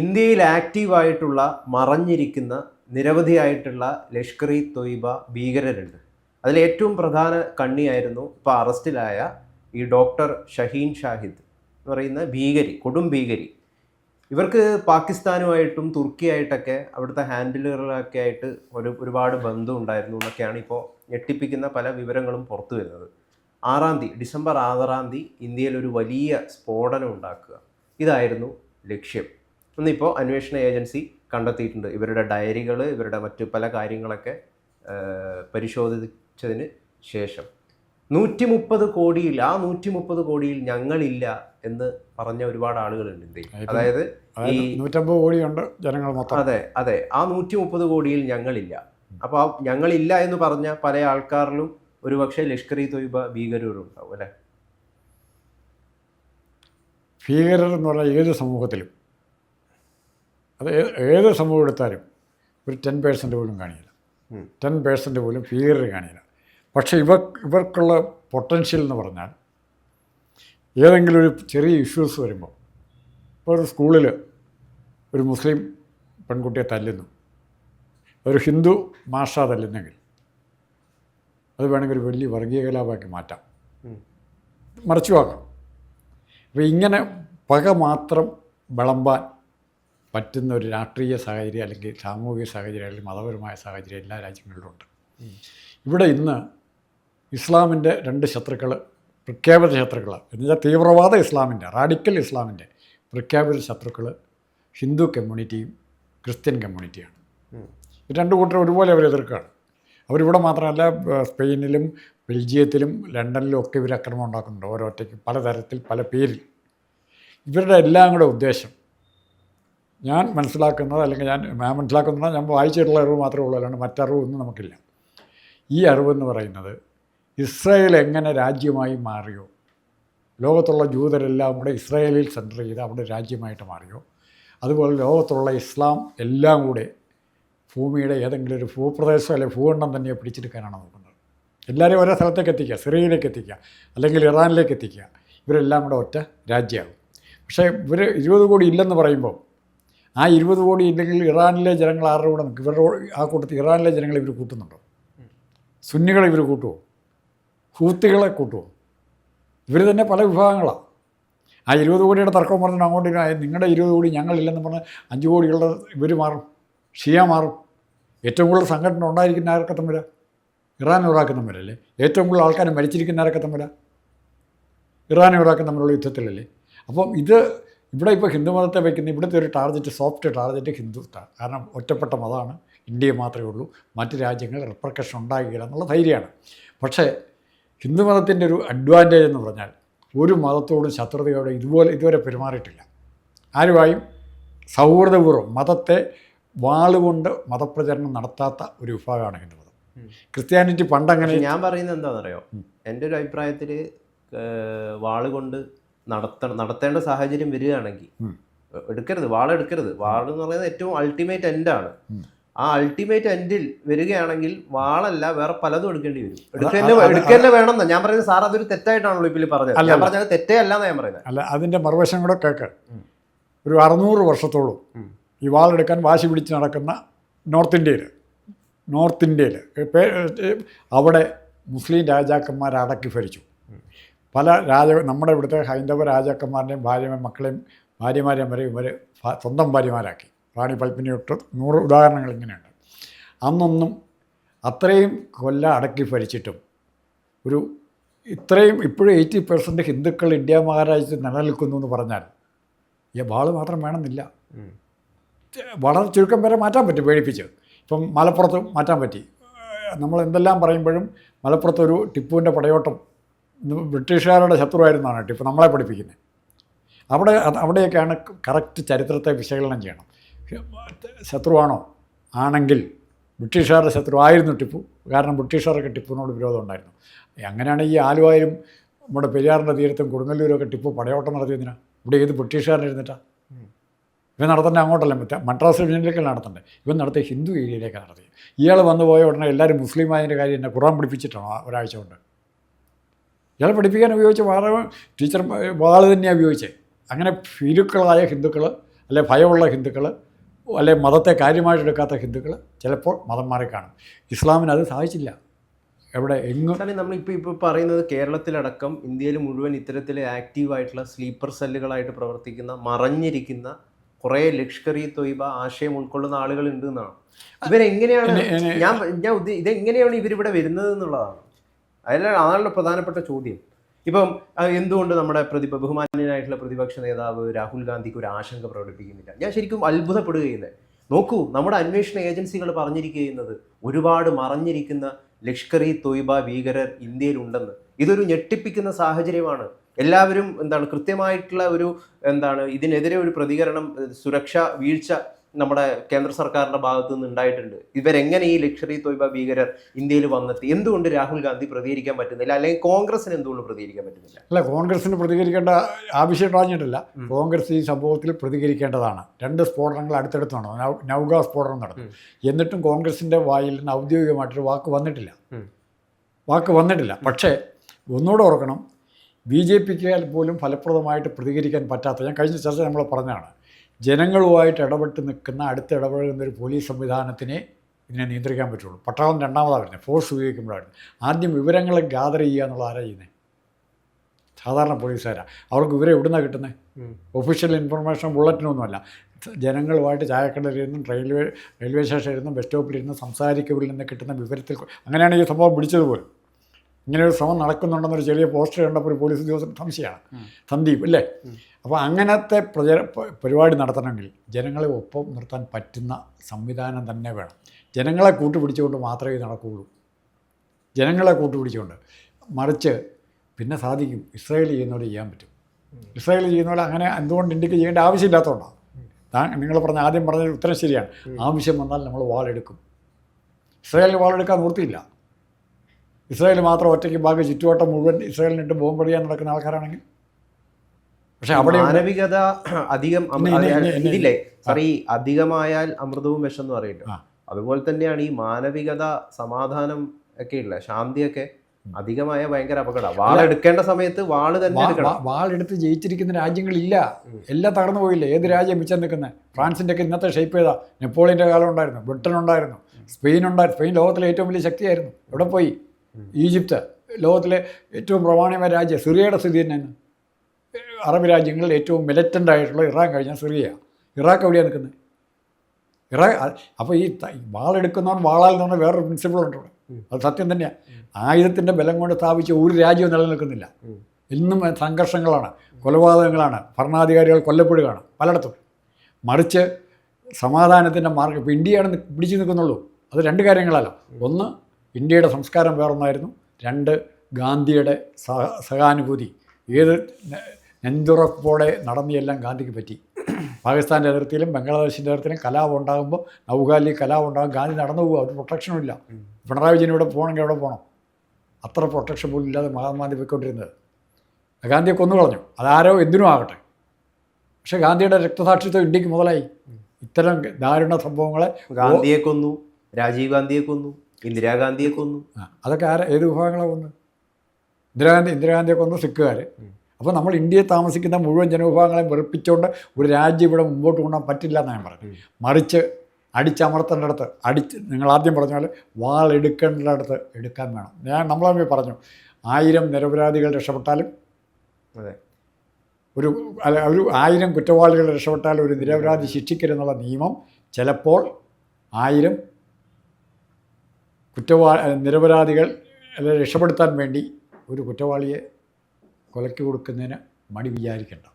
ഇന്ത്യയിൽ ആക്റ്റീവായിട്ടുള്ള മറഞ്ഞിരിക്കുന്ന നിരവധിയായിട്ടുള്ള ലഷ്കർ ഇ തൊയ്ബ ഭീകരരുണ്ട്. അതിൽ ഏറ്റവും പ്രധാന കണ്ണിയായിരുന്നു ഇപ്പോൾ അറസ്റ്റിലായ ഈ ഡോക്ടർ ഷഹീൻ ഷാഹിദ് എന്ന് പറയുന്ന ഭീകരി കൊടും ഭീകരി. ഇവർക്ക് പാകിസ്ഥാനുമായിട്ടും തുർക്കിയായിട്ടൊക്കെ അവിടുത്തെ ഹാൻഡിലുകളൊക്കെ ആയിട്ട് ഒരു ഒരുപാട് ബന്ധം ഉണ്ടായിരുന്നു എന്നൊക്കെയാണ് ഇപ്പോൾ ഞെട്ടിപ്പിക്കുന്ന പല വിവരങ്ങളും പുറത്തു വരുന്നത്. ആറാം തീയതി ഡിസംബർ ആറാം തീയതി ഇന്ത്യയിൽ ഒരു വലിയ സ്ഫോടനം ഉണ്ടാക്കുക. ഇതായിരുന്നു ലക്ഷ്യം. ഇന്നിപ്പോൾ അന്വേഷണ ഏജൻസി കണ്ടെത്തിയിട്ടുണ്ട്. ഇവരുടെ ഡയറികൾ ഇവരുടെ മറ്റു പല കാര്യങ്ങളൊക്കെ പരിശോധിച്ചതിന് ശേഷം. നൂറ്റി മുപ്പത് കോടിയിൽ ആ നൂറ്റി മുപ്പത് കോടിയിൽ ഞങ്ങളില്ല എന്ന് പറഞ്ഞ ഒരുപാട് ആളുകളുണ്ട് ഇന്ത്യയിൽ അതായത് ഈ നൂറ്റമ്പത് കോടിയുണ്ട് ജനങ്ങൾ മൊത്തം. അതെ അതെ. ആ നൂറ്റി മുപ്പത് കോടിയിൽ ഞങ്ങളില്ല. അപ്പോൾ ആ ഞങ്ങളില്ല എന്ന് പറഞ്ഞ പല ആൾക്കാരിലും ഒരുപക്ഷെ ലഷ്കർ ഇ തൊയ്ബ ഭീകരരും ഉണ്ടാവും അല്ലെ? ഭീകരർ എന്ന് പറഞ്ഞാൽ ഏത് സമൂഹത്തിലും. അത് ഏത് സമൂഹം എടുത്താലും ഒരു ടെൻ പേഴ്സന്റ് പോലും കാണില്ല. ടെൻ പേഴ്സന്റ് പോലും ഭീകരർ കാണില്ല. പക്ഷേ ഇവർ ഇവർക്കുള്ള പൊട്ടൻഷ്യൽ എന്ന് പറഞ്ഞാൽ ഏതെങ്കിലും ഒരു ചെറിയ ഇഷ്യൂസ് വരുമ്പോൾ ഇപ്പോൾ ഒരു സ്കൂളിൽ ഒരു മുസ്ലിം പെൺകുട്ടിയെ തല്ലുന്നു. ഒരു ഹിന്ദു മാഷ തല്ലുന്നെങ്കിൽ അത് വേണമെങ്കിൽ ഒരു വലിയ വർഗീയ കലാപമാക്കി മാറ്റാം. മറച്ചു വാക്കാം അപ്പോൾ ഇങ്ങനെ പക മാത്രം വിളമ്പാൻ പറ്റുന്ന ഒരു രാഷ്ട്രീയ സാഹചര്യം അല്ലെങ്കിൽ സാമൂഹിക സാഹചര്യം അല്ലെങ്കിൽ മതപരമായ സാഹചര്യം എല്ലാ രാജ്യങ്ങളിലും ഉണ്ട് ഇവിടെ ഇന്ന് ഇസ്ലാമിന്റെ രണ്ട് ശത്രുക്കൾ പ്രഖ്യാപിത ശത്രുക്കൾ എന്നുവെച്ചാൽ തീവ്രവാദ ഇസ്ലാമിന്റെ റാഡിക്കൽ ഇസ്ലാമിന്റെ പ്രഖ്യാപിത ശത്രുക്കൾ ഹിന്ദു കമ്മ്യൂണിറ്റിയും ക്രിസ്ത്യൻ കമ്മ്യൂണിറ്റിയാണ്. രണ്ട് കൂട്ടരും ഒരുപോലെ അവർ എതിർക്കുകയാണ്. അവരിവിടെ മാത്രമല്ല സ്പെയിനിലും ബെൽജിയത്തിലും ലണ്ടനിലും ഒക്കെ ഇവർ അക്രമം ഉണ്ടാക്കുന്നുണ്ട് ഓരോറ്റയ്ക്ക് പലതരത്തിൽ പല പേരിൽ. ഇവരുടെ എല്ലാം കൂടെ ഉദ്ദേശം ഞാൻ മനസ്സിലാക്കുന്നത് അല്ലെങ്കിൽ ഞാൻ ഞാൻ മനസ്സിലാക്കുന്നത് ഞാൻ വായിച്ചിട്ടുള്ള അറിവ് മാത്രമേ ഉള്ളൂ അല്ലാണ്ട് മറ്ററിവൊന്നും നമുക്കില്ല. ഈ അറിവെന്ന് പറയുന്നത് ഇസ്രായേൽ എങ്ങനെ രാജ്യമായി മാറിയോ? ലോകത്തുള്ള ജൂതരെല്ലാം കൂടെ ഇസ്രായേലിൽ സെന്റർ ചെയ്ത് അവിടെ രാജ്യമായിട്ട് മാറിയോ? അതുപോലെ ലോകത്തുള്ള ഇസ്ലാം എല്ലാം കൂടെ ഭൂമിയുടെ ഏതെങ്കിലും ഒരു ഭൂപ്രദേശം അല്ലെങ്കിൽ ഭൂഖണ്ഡം തന്നെ പിടിച്ചെടുക്കാനാണ് നോക്കുന്നത്. എല്ലാവരെയും ഓരോ സ്ഥലത്തേക്ക് എത്തിക്കുക സിറിയയിലേക്ക് എത്തിക്കുക അല്ലെങ്കിൽ ഇറാനിലേക്ക് എത്തിക്കുക. ഇവരെല്ലാം കൂടെ ഒറ്റ രാജ്യമാകും. പക്ഷേ ഇവർ ഇരുപത് കോടി ഇല്ലെന്ന് പറയുമ്പോൾ ആ ഇരുപത് കോടി ഇല്ലെങ്കിൽ ഇറാനിലെ ജനങ്ങൾ ആരുടെ കൂടെ നിൽക്കും? ഇവരുടെ ആ കൂട്ടത്തിൽ ഇറാനിലെ ജനങ്ങൾ ഇവർ കൂട്ടുന്നുണ്ടോ? സുന്നികളെ ഇവർ കൂട്ടുമോ ഹൂത്തികളെ കൂട്ടുമോ ഇവർ തന്നെ പല വിഭാഗങ്ങളാണ് ആ ഇരുപത് കോടിയുടെ തർക്കം പറഞ്ഞിട്ട് അങ്ങോട്ട് നിങ്ങളുടെ ഇരുപത് കോടി ഞങ്ങളില്ലെന്ന് പറഞ്ഞ് അഞ്ച് കോടികളുടെ ഇവർ മാറും ഷിയ മാറും. ഏറ്റവും കൂടുതൽ സംഘടന ഉണ്ടായിരിക്കുന്ന ആരൊക്കെ തമ്മില? Iran Iraq തമ്മിലല്ലേ? ഏറ്റവും കൂടുതൽ ആൾക്കാർ മരിച്ചിരിക്കുന്ന ആരൊക്കെ തമ്മില? ഇറാൻ ഇറാഖ് തമ്മിലുള്ള യുദ്ധത്തിലല്ലേ? അപ്പം ഇത് ഇവിടെ ഇപ്പോൾ ഹിന്ദു മതത്തെ വയ്ക്കുന്ന ഇവിടുത്തെ ഒരു ടാർഗറ്റ് സോഫ്റ്റ് ടാർഗറ്റ് ഹിന്ദുത്വമാണ് കാരണം ഒറ്റപ്പെട്ട മതമാണ്. ഇന്ത്യ മാത്രമേ ഉള്ളൂ. മറ്റ് രാജ്യങ്ങൾ റിപ്രക്കഷൻ ഉണ്ടാകുകയില്ല എന്നുള്ള ധൈര്യമാണ്. പക്ഷേ ഹിന്ദു മതത്തിന്റെ ഒരു അഡ്വാന്റേജ് എന്ന് പറഞ്ഞാൽ ഒരു മതത്തോടും ശത്രുതയോടെ ഇതുപോലെ ഇതുവരെ പെരുമാറിയിട്ടില്ല. ആരുമായും സൗഹൃദപൂർവം മതത്തെ വാളുകൊണ്ട് മതപ്രചരണം നടത്താത്ത ഒരു വിഭാഗമാണ് ഹിന്ദു മതം. ക്രിസ്ത്യാനിറ്റി പണ്ടങ്ങനെ ഞാൻ പറയുന്നത് എന്താണെന്നറിയോ? എന്റെ ഒരു അഭിപ്രായത്തിൽ വാളുകൊണ്ട് നടത്ത നടത്തേണ്ട സാഹചര്യം വരികയാണെങ്കിൽ എടുക്കരുത് വാൾ എടുക്കരുത്. വാൾ എന്ന് പറയുന്നത് ഏറ്റവും അൾട്ടിമേറ്റ് എൻഡാണ്. ആ അൾട്ടിമേറ്റ് എൻഡിൽ വരികയാണെങ്കിൽ വാളല്ല വേറെ പലതും എടുക്കേണ്ടി വരും. എടുക്കന്നെ എടുക്കന്നെ വേണമെന്ന് ഞാൻ പറയുന്നത് സാർ അതൊരു തെറ്റായിട്ടാണല്ലോ ഇപ്പോൾ പറഞ്ഞത്. ഞാൻ. പറഞ്ഞത് തെറ്റേ അല്ല ഞാൻ പറയുന്നത്. അല്ല അതിന്റെ മറുവശം കൂടെ കേൾക്ക് ഒരു അറുന്നൂറ് വർഷത്തോളം. ഈ വാളെടുക്കാൻ വാശി പിടിച്ച് നടക്കുന്ന നോർത്ത് ഇന്ത്യയിൽ നോർത്ത് ഇന്ത്യയിൽ അവിടെ മുസ്ലിം രാജാക്കന്മാർ അടക്കി ഭരിച്ചു. പല രാജ നമ്മുടെ ഇവിടുത്തെ ഹൈന്ദവ രാജാക്കന്മാരുടെയും ഭാര്യ മക്കളെയും ഭാര്യമാരെയും വരെ ഇവർ സ്വന്തം ഭാര്യമാരാക്കി. റാണി പൽപ്പിനി ഒട്ട് നൂറ് ഉദാഹരണങ്ങൾ ഇങ്ങനെയുണ്ട്. അന്നൊന്നും അത്രയും കൊല്ല അടക്കി ഭരിച്ചിട്ടും ഒരു ഇത്രയും ഇപ്പോഴും എയ്റ്റി പെർസെന്റ് ഹിന്ദുക്കൾ ഇന്ത്യ മഹാരാജ്യത്ത് നിലനിൽക്കുന്നു എന്ന് പറഞ്ഞാൽ ഈ വാൾ മാത്രം വേണമെന്നില്ല. വളരെ ചുരുക്കം വരെ മാറ്റാൻ പറ്റും പേടിപ്പിച്ച്. ഇപ്പം മലപ്പുറത്ത് മാറ്റാൻ പറ്റി. നമ്മൾ എന്തെല്ലാം പറയുമ്പോഴും മലപ്പുറത്ത് ഒരു ടിപ്പുവിന്റെ പടയോട്ടം ബ്രിട്ടീഷുകാരുടെ ശത്രുവായിരുന്നാണ് ഇപ്പോൾ നമ്മളെ പഠിപ്പിക്കുന്നത്. അവിടെ അവിടെയൊക്കെയാണ് കറക്റ്റ് ചരിത്രത്തെ വിശകലനം ചെയ്യണം. ശത്രുവാണോ? ആണെങ്കിൽ ബ്രിട്ടീഷുകാരുടെ ശത്രു ആയിരുന്നു ടിപ്പു. കാരണം ബ്രിട്ടീഷുകാർക്ക് ടിപ്പുവിനോട് വിരോധം ഉണ്ടായിരുന്നു. അങ്ങനെയാണ് ഈ ആലുവായും നമ്മുടെ പെരിയാറിന്റെ തീരത്തും കൊടുങ്ങല്ലൂരൊക്കെ ടിപ്പു പടയോട്ടം നടത്തിയതിനാ ഇവിടെ ഏത് ബ്രിട്ടീഷുകാരനിരുന്നിട്ടാ ഇവൻ നടത്തേണ്ട അങ്ങോട്ടല്ല മദ്രാസ് ഡിവിഷനിലേക്കല്ല നടത്തണ്ടേ? ഇവൻ നടത്തിയ ഹിന്ദു ഏരിയയിലേക്കാണ് നടത്തിയത്. ഇയാൾ വന്നു പോയ ഉടനെ എല്ലാവരും മുസ്ലിം ആയതിന്റെ കാര്യം എന്നെ ഖുറാൻ പിടിപ്പിച്ചിട്ടാണോ ഒരാഴ്ച കൊണ്ട്. ഇയാൾ പഠിപ്പിക്കാൻ ഉപയോഗിച്ച വാറ ടീച്ചർ വാൾ തന്നെയാണ് ഉപയോഗിച്ചത് അങ്ങനെ ഭീരുക്കളായ ഹിന്ദുക്കൾ അല്ലെ ഭയമുള്ള ഹിന്ദുക്കൾ അല്ലെ മതത്തെ കാര്യമായിട്ട് എടുക്കാത്ത ഹിന്ദുക്കൾ ചിലപ്പോൾ മതം മാറി കാണും. ഇസ്ലാമിന് അത് സാധിച്ചില്ല. എവിടെ എങ്ങും നമ്മളിപ്പോൾ നമ്മൾ ഇപ്പോൾ പറയുന്നത് കേരളത്തിലടക്കം ഇന്ത്യയിൽ മുഴുവൻ ഇത്തരത്തിൽ ആക്റ്റീവായിട്ടുള്ള സ്ലീപ്പർ സെല്ലുകളായിട്ട് പ്രവർത്തിക്കുന്ന മറഞ്ഞിരിക്കുന്ന കുറേ ലഷ്കർ ഇ തൊയ്ബ ആശയം ഉൾക്കൊള്ളുന്ന ആളുകളുണ്ട് എന്നാണ്. ഇവരെങ്ങനെയാണ് ഞാൻ ഞാൻ ഇതെങ്ങനെയാണ് ഇവരിവിടെ വരുന്നത് എന്നുള്ളതാണ്. അതിലാണ് അതാണല്ലോ പ്രധാനപ്പെട്ട ചോദ്യം. ഇപ്പം എന്തുകൊണ്ട് നമ്മുടെ പ്രതി ബഹുമാന്യനായിട്ടുള്ള പ്രതിപക്ഷ നേതാവ് രാഹുൽ ഗാന്ധിക്ക് ഒരു ആശങ്ക പ്രകടിപ്പിക്കുന്നില്ല? ഞാൻ ശരിക്കും അത്ഭുതപ്പെടുകയുന്നത് നോക്കൂ നമ്മുടെ അന്വേഷണ ഏജൻസികൾ പറഞ്ഞിരിക്കുന്നത് ഒരുപാട് മറഞ്ഞിരിക്കുന്ന ലഷ്കർ ഇ തൊയ്ബ ഭീകരർ ഇന്ത്യയിലുണ്ടെന്ന്. ഇതൊരു ഞെട്ടിപ്പിക്കുന്ന സാഹചര്യമാണ്. എല്ലാവരും എന്താണ് കൃത്യമായിട്ടുള്ള ഒരു എന്താണ് ഇതിനെതിരെ ഒരു പ്രതികരണം സുരക്ഷാ വീഴ്ച നമ്മുടെ കേന്ദ്ര സർക്കാരിന്റെ ഭാഗത്തു നിന്ന് ഉണ്ടായിട്ടുണ്ട്. ഇവരെങ്ങനെ ഈ ലക്ഷറി തൊയ്ബ ഭീകരർ ഇന്ത്യയിൽ വന്നെത്തി? എന്തുകൊണ്ട് രാഹുൽ ഗാന്ധി പ്രതികരിക്കാൻ പറ്റുന്നില്ല? അല്ലെങ്കിൽ കോൺഗ്രസിന് എന്തുകൊണ്ട് പ്രതികരിക്കാൻ പറ്റുന്നില്ല? അല്ല കോൺഗ്രസിന് പ്രതികരിക്കേണ്ട ആവശ്യം ഉണ്ടാഞ്ഞിട്ടില്ല. കോൺഗ്രസ് ഈ സംഭവത്തിൽ പ്രതികരിക്കേണ്ടതാണ്. രണ്ട് സ്ഫോടനങ്ങൾ അടുത്തടുത്ത് നടന്നു നൗഗ നൗക സ്ഫോടനം നടന്നു. എന്നിട്ടും കോൺഗ്രസിന്റെ വായിൽ നിന്ന് ഔദ്യോഗികമായിട്ടൊരു വാക്ക് വന്നിട്ടില്ല. വാക്ക് വന്നിട്ടില്ല. പക്ഷേ ഒന്നുകൂടെ ഓർക്കണം. ബി ജെ പിക്ക് പോലും ഫലപ്രദമായിട്ട് പ്രതികരിക്കാൻ പറ്റാത്ത ഞാൻ കഴിഞ്ഞ ചർച്ച നമ്മൾ പറഞ്ഞതാണ്. ജനങ്ങളുമായിട്ട് ഇടപെട്ട് നിൽക്കുന്ന അടുത്ത ഇടപഴകുന്ന ഒരു പോലീസ് സംവിധാനത്തിനെ ഇതിനെ നിയന്ത്രിക്കാൻ പറ്റുള്ളൂ. പട്ടാളം രണ്ടാമതാണ് വരുന്നത്. ഫോഴ്സ് ഉപയോഗിക്കുമ്പോഴാണ് ആദ്യം വിവരങ്ങളെ ഗ്യാദർ ചെയ്യുക എന്നുള്ള ആരാ ചെയ്യുന്നത് സാധാരണ പോലീസുകാരാണ് അവർക്ക് വിവരം എവിടുന്നാണ് കിട്ടുന്നത് ഒഫീഷ്യൽ ഇൻഫർമേഷൻ ബുള്ളറ്റിനൊന്നുമല്ല ജനങ്ങളുമായിട്ട് നിന്നും റെയിൽവേ റെയിൽവേ സ്റ്റേഷനിൽ സ്റ്റേഷനിലിരുന്നും ബസ് സ്റ്റോപ്പിലിരുന്നും സംസാരിക്കവിൽ നിന്ന് കിട്ടുന്ന വിവരത്തിൽ അങ്ങനെയാണ് ഈ സംഭവം പിടിച്ചത് പോലും ഇങ്ങനെ ഒരു ശ്രമം നടക്കുന്നുണ്ടെന്നൊരു ചെറിയ പോസ്റ്റർ കണ്ടപ്പോൾ ഒരു പോലീസ് ഉദ്യോഗസ്ഥൻ സംശയമാണ്. സന്ദീപ് അല്ലേ അപ്പോൾ അങ്ങനത്തെ പ്രചര പരിപാടി നടത്തണമെങ്കിൽ ജനങ്ങളെ ഒപ്പം നിർത്താൻ പറ്റുന്ന സംവിധാനം തന്നെ വേണം. ജനങ്ങളെ കൂട്ടുപിടിച്ചുകൊണ്ട് മാത്രമേ ഇത് നടക്കുകയുള്ളൂ. ജനങ്ങളെ കൂട്ടുപിടിച്ചുകൊണ്ട് മറിച്ച് പിന്നെ സാധിക്കും. ഇസ്രായേൽ ചെയ്യുന്നവർ ചെയ്യാൻ പറ്റും. ഇസ്രായേൽ ചെയ്യുന്നവർ അങ്ങനെ എന്തുകൊണ്ട് ഇന്ത്യയ്ക്ക് ചെയ്യേണ്ട ആവശ്യമില്ലാത്തതുകൊണ്ടാണ് നിങ്ങൾ പറഞ്ഞ ആദ്യം പറഞ്ഞ ഉത്തരം ശരിയാണ്. ആവശ്യം വന്നാൽ നമ്മൾ വാളെടുക്കും. ഇസ്രായേലിന് വാളെടുക്കാൻ നിർത്തിയില്ല ഇസ്രായേൽ മാത്രം ഒറ്റയ്ക്ക് ബാക്കി ചുറ്റുവട്ടം മുഴുവൻ ഇസ്രായേലിനിട്ട് ബോംബടിയാൻ നടക്കുന്ന ആൾക്കാരാണെങ്കിൽ? പക്ഷേ അവിടെ മാനവികത അധികം ഇതില്ലേ സാർ ഈ അധികമായാൽ അമൃതവും വിഷം എന്ന് പറയല്ലോ അതുപോലെ തന്നെയാണ് ഈ മാനവികത സമാധാനം ഒക്കെ ഉള്ള ശാന്തിയൊക്കെ അധികമായ ഭയങ്കര അപകട. വാളെടുക്കേണ്ട സമയത്ത് വാൾ തന്നെ വാളെടുത്ത് ജയിച്ചിരിക്കുന്ന രാജ്യങ്ങളില്ല. എല്ലാം തകർന്നു പോയില്ലേ? ഏത് രാജ്യം മിച്ചം നിൽക്കുന്നത് ഫ്രാൻസിന്റെ ഒക്കെ ഇന്നത്തെ ഷേപ്പ് ചെയ്താ നെപ്പോളിയന്റെ കാലം ഉണ്ടായിരുന്നു. ബ്രിട്ടൻ ഉണ്ടായിരുന്നു. സ്പെയിൻ ഉണ്ടായിരുന്നു സ്പെയിൻ ലോകത്തിലെ ഏറ്റവും വലിയ ശക്തിയായിരുന്നു. എവിടെ പോയി? ഈജിപ്ത് ലോകത്തിലെ ഏറ്റവും പ്രമാണിയമായ രാജ്യം സിറിയയുടെ സ്ഥിതി തന്നെയാണ് അറബ് രാജ്യങ്ങളിൽ ഏറ്റവും മിലറ്റന്റ് ആയിട്ടുള്ള ഇറാൻ കഴിഞ്ഞാൽ സിറിയ. ഇറാഖ് എവിടെയാണ് നിൽക്കുന്നത്? ഇറാ അപ്പോൾ ഈ വാളെടുക്കുന്നവൻ വാളാൽ എന്ന് പറഞ്ഞ വേറൊരു പ്രിൻസിപ്പിൾ ഉണ്ട് ഇവിടെ. അത് സത്യം തന്നെയാണ് ആയുധത്തിന്റെ ബലം കൊണ്ട് സ്ഥാപിച്ച ഒരു രാജ്യവും നിലനിൽക്കുന്നില്ല. ഇന്നും സംഘർഷങ്ങളാണ് കൊലപാതകങ്ങളാണ് ഭരണാധികാരികൾ കൊല്ലപ്പെടുകയാണ് പലയിടത്തും. മറിച്ച് സമാധാനത്തിന്റെ മാർഗം ഇപ്പോൾ ഇന്ത്യയാണ് പിടിച്ചു നിൽക്കുന്നുള്ളൂ. അത് രണ്ട് കാര്യങ്ങളല്ല. ഒന്ന് ഇന്ത്യയുടെ സംസ്കാരം വേറൊന്നായിരുന്നു. രണ്ട് ഗാന്ധിയുടെ സഹ സഹാനുഭൂതി. ഏത് നെഞ്ചുറപ്പോടെ നടന്നിയെല്ലാം ഗാന്ധിക്ക് പറ്റി. പാകിസ്ഥാന്റെ അതിർത്തിയിലും ബംഗ്ലാദേശിന്റെ അതിർത്തിയിലും കലാപം ഉണ്ടാകുമ്പോൾ നൗകാലി കലാപം ഉണ്ടാകും. ഗാന്ധി നടന്നു പോകുക ഒരു പ്രൊട്ടക്ഷനും ഇല്ല. പിണറായി വിജയൻ ഇവിടെ പോകണമെങ്കിൽ എവിടെ പോകണം? അത്ര പ്രൊട്ടക്ഷൻ പോലും ഇല്ലാതെ മഹാത്മാഗാന്ധി പോയിക്കൊണ്ടിരുന്നത്. ഗാന്ധിയെ കൊന്നു കളഞ്ഞു. അതാരോ എന്തിനും ആകട്ടെ. പക്ഷേ ഗാന്ധിയുടെ രക്തസാക്ഷിത്വം ഇന്ത്യയ്ക്ക് മുതലായി. ഇത്തരം ദാരുണ സംഭവങ്ങളെ ഗാന്ധിയെ കൊന്നു. രാജീവ് ഗാന്ധിയെ കൊന്നു. ഇന്ദിരാഗാന്ധിയെ കൊന്നു. അതൊക്കെ ആരാ ഏത് വിഭാഗങ്ങളാണ് കൊന്നു ഇന്ദിരാഗാന്ധി ഇന്ദിരാഗാന്ധിയെ കൊന്നു സിഖുകാർ അപ്പോൾ നമ്മൾ ഇന്ത്യയിൽ താമസിക്കുന്ന മുഴുവൻ ജനവിഭാഗങ്ങളെയും വെറുപ്പിച്ചുകൊണ്ട് ഒരു രാജ്യം ഇവിടെ മുമ്പോട്ട് കൊണ്ടുപോകാൻ പറ്റില്ല എന്ന് ഞാൻ പറഞ്ഞത് മറിച്ച് അടിച്ചമർത്തേണ്ടടുത്ത് അടിച്ച് നിങ്ങൾ ആദ്യം പറഞ്ഞ പോലെ വാളെടുക്കേണ്ടടുത്ത് എടുക്കാൻ വേണം. ഞാൻ നമ്മളെ പറഞ്ഞു ആയിരം നിരപരാധികൾ രക്ഷപ്പെട്ടാലും അതെ. ഒരു അല്ല ഒരു ആയിരം കുറ്റവാളികൾ രക്ഷപ്പെട്ടാലും ഒരു നിരപരാധി ശിക്ഷിക്കരുതെന്നുള്ള നിയമം ചിലപ്പോൾ ആയിരം കുറ്റവാ നിരപരാധികൾ രക്ഷപ്പെടുത്താൻ വേണ്ടി ഒരു കുറ്റവാളിയെ കൊലയ്ക്ക് കൊടുക്കുന്നതിന് മടി വിചാരിക്കേണ്ട.